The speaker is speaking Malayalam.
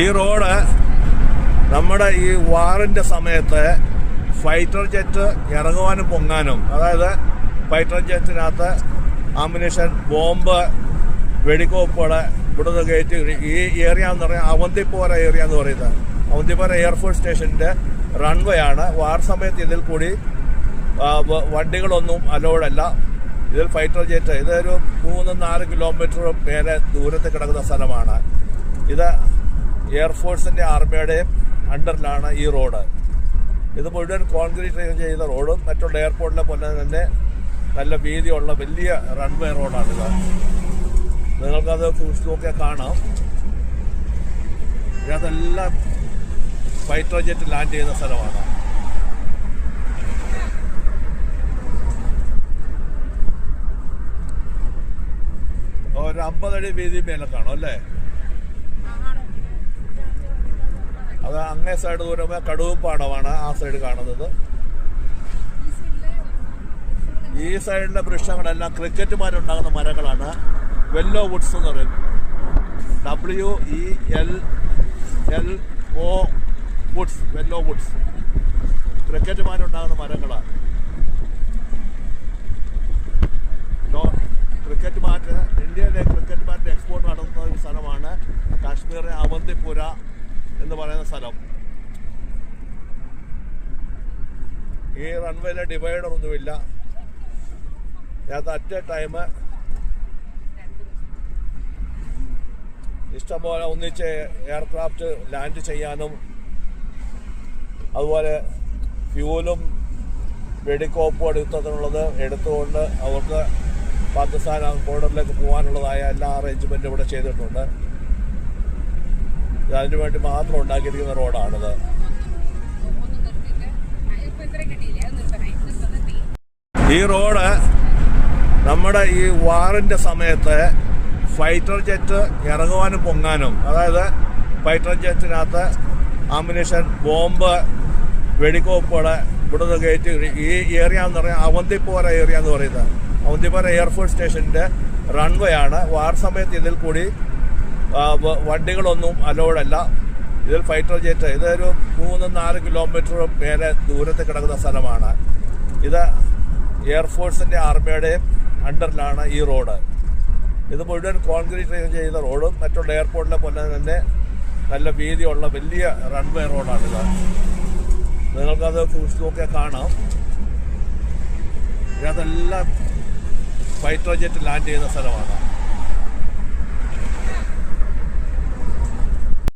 ഈ റോഡ് നമ്മുടെ ഈ വാറിന്റെ സമയത്ത് ഫൈറ്റർ ജെറ്റ് ഇറങ്ങുവാനും പൊങ്ങാനും അതായത് ഫൈറ്റർ ജെറ്റിനകത്ത് ആംബുലേഷൻ ബോംബ് വെടിക്കോപ്പുകൾ ഇവിടുന്ന് കയറ്റി ഈ ഏരിയ എന്ന് പറയുന്നത് അവന്തിപ്പോര ഏരിയ എന്ന് പറയുന്നത്. അവന്തിപ്പോര എയർഫോഴ്സ് സ്റ്റേഷന്റെ റൺവേ ആണ്. വാർ സമയത്ത് ഇതിൽ കൂടി വണ്ടികളൊന്നും അലോഡല്ല ഇതിൽ ഫൈറ്റർ ജെറ്റ് ഇതൊരു മൂന്ന് നാല് കിലോമീറ്റർ മേലെ ദൂരത്ത് കിടക്കുന്ന സ്ഥലമാണ്. ഇത് എയർഫോഴ്സിന്റെ ആർമിയുടെയും അണ്ടറിലാണ് ഈ റോഡ്. ഇത് മുഴുവൻ കോൺക്രീറ്റ് ചെയ്ത റോഡും മറ്റുള്ള എയർപോർട്ടിലെ പോലെ തന്നെ നല്ല വീതിയുള്ള വലിയ റൺവേ റോഡാണിത് നിങ്ങൾക്കത് സൂക്ഷിച്ച് കാണാം. ഇതിനകത്തെല്ലാം ഫൈറ്റർ ജെറ്റ് ലാൻഡ് ചെയ്യുന്ന സ്ഥലമാണ്. ഒരു അമ്പതടി വീതി മേലെ കാണും അല്ലേ? അത് അങ്ങേ സൈഡ് ദൂരമേ കടുവും പാടമാണ് ആ സൈഡ് കാണുന്നത്. ഈ സൈഡിലെ വൃക്ഷങ്ങളെല്ലാം ക്രിക്കറ്റുമാരുണ്ടാകുന്ന മരങ്ങളാണ്. വെല്ലോ വുഡ്സ് എന്ന് പറയും. W E L L O woods yellow woods ക്രിക്കറ്റുമാരുണ്ടാകുന്ന മരങ്ങളാണ്. ക്രിക്കറ്റ് മാറ്റ് ഇന്ത്യയിലെ ക്രിക്കറ്റ് മാറ്റ് എക്സ്പോർട്ട് നടത്തുന്ന ഒരു സ്ഥലമാണ്. കാശ്മീരിലെ അവന്തിപുര എന്ന് പറയുന്ന സ്ഥലം. ഈ റൺവേയിലെ ഡിവൈഡർ ഒന്നുമില്ല. ഇതിനകത്ത് അറ്റ് എ ടൈം ഇഷ്ടംപോലെ ഒന്നിച്ച് എയർക്രാഫ്റ്റ് ലാൻഡ് ചെയ്യാനും അതുപോലെ ഫ്യൂലും വെടിക്കോപ്പും എടുത്തതിനുള്ളത് എടുത്തുകൊണ്ട് അവർക്ക് പാകിസ്ഥാൻ ബോർഡറിലേക്ക് പോകാനുള്ളതായ എല്ലാ അറേഞ്ച്മെന്റും ഇവിടെ ചെയ്തിട്ടുണ്ട്. അതിനു വേണ്ടി മാത്രം ഉണ്ടാക്കിയിരിക്കുന്ന റോഡാണിത്. ഈ റോഡ് നമ്മുടെ ഈ വാറിന്റെ സമയത്ത് ഫൈറ്റർ ജെറ്റ് ഇറങ്ങുവാനും പൊങ്ങാനും അതായത് ഫൈറ്റർ ജെറ്റിനകത്ത് ആംബുലേഷൻ ബോംബ് വെടിക്കോപ്പുകൾ ഇവിടുന്ന് കയറ്റി ഈ ഏരിയ എന്ന് പറയുന്നത് അവന്തിപ്പോര ഏരിയ എന്ന് പറയുന്നത്. അവന്തിപ്പോര എയർഫോഴ്സ് സ്റ്റേഷന്റെ റൺവേ ആണ്. വാർ സമയത്ത് ഇതിൽ കൂടി വണ്ടികളൊന്നും അലോഡല്ല ഇതിൽ ഫൈറ്റർ ജെറ്റ് ഇതൊരു മൂന്ന് നാല് കിലോമീറ്റർ മേലെ ദൂരത്ത് കിടക്കുന്ന സ്ഥലമാണ്. ഇത് എയർഫോഴ്സിന്റെ ആർമിയുടെയും അണ്ടറിലാണ് ഈ റോഡ് ഇത് മുഴുവൻ കോൺക്രീറ്റ് ചെയ്ത റോഡും മറ്റുള്ള എയർപോർട്ടിലെ പോലെ തന്നെ നല്ല വീതിയുള്ള വലിയ റൺവേ റോഡാണിത് നിങ്ങൾക്കത് നോക്കിയാൽ കാണാം. ഇതെല്ലാം ഫൈറ്റർ ജെറ്റ് ലാൻഡ് ചെയ്യുന്ന സ്ഥലമാണ്.